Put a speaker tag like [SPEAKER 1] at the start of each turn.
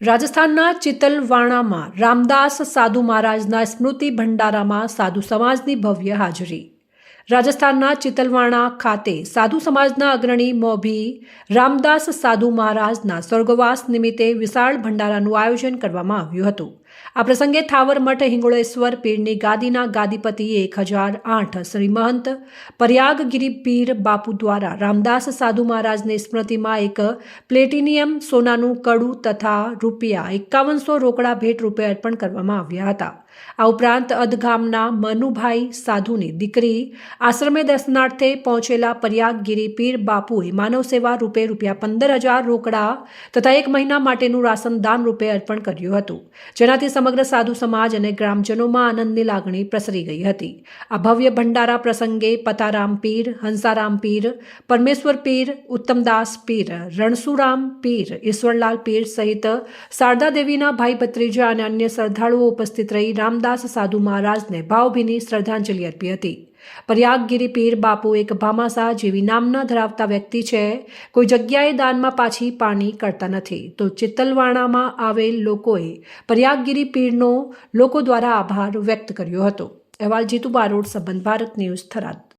[SPEAKER 1] રાજસ્થાનના ચિતલવાણામાં રામદાસ સાધુ મહારાજના સ્મૃતિ ભંડારામાં સાધુ સમાજની ભવ્ય હાજરી. રાજસ્થાનના ચિતલવાણા ખાતે સાધુ સમાજના અગ્રણી મોભી રામદાસ સાધુ મહારાજના સ્વર્ગવાસ નિમિત્તે વિશાળ ભંડારાનું આયોજન કરવામાં આવ્યું હતું. આ પ્રસંગે થાવર મઠ, હિંગોળેશ્વર પીરની ગાદીના ગાદીપતિ એક હજાર આઠ શ્રી મહંત પર્યાગગીરી પીર બાપુ દ્વારા રામદાસ સાધુ મહારાજની સ્મૃતિમાં એક પ્લેટિનિયમ સોનાનું કડું તથા રૂપિયા એકાવનસો રોકડા ભેટ રૂપે અર્પણ કરવામાં આવ્યા હતા. આ ઉપરાંત અધગામના મનુભાઈ સાધુની દીકરી આશ્રમે દર્શનાર્થે પહોંચેલા પર્યાગગીરી પીર બાપુએ માનવ સેવા રૂપે રૂપિયા પંદર હજાર રોકડા તથા એક મહિના માટેનું રાશન દાન રૂપે અર્પણ કર્યું હતું, જેનાથી સમગ્ર સાધુ સમાજ અને ગ્રામજનોમાં આનંદની લાગણી પ્રસરી ગઈ હતી. આ ભવ્ય ભંડારા પ્રસંગે પતારામ પીર, હંસારામ પીર, પરમેશ્વર પીર, ઉત્તમદાસ પીર, રણસુરામ પીર, ઈશ્વરલાલ પીર સહિત શારદા દેવીના ભાઈ ભત્રીજા અને અન્ય શ્રદ્ધાળુઓ ઉપસ્થિત રહી રામદાસ સાધુ મહારાજને ભાવભીની શ્રદ્ધાંજલિ અર્પી હતી. પર્યાગગીરી પીર બાપુ એક ભામાસા જેવી નામના ધરાવતા વ્યક્તિ છે. કોઈ જગ્યાએ દાનમાં પાછી પાણી કરતા નથી. તો ચિત્તલવાણામાં આવેલ લોકોએ પર્યાગગીરી પીરનો લોકો દ્વારા આભાર વ્યક્ત કર્યો હતો. અહેવાલ જીતુ બારોડ, સંબંધ ભારત ન્યૂઝ થરાદ.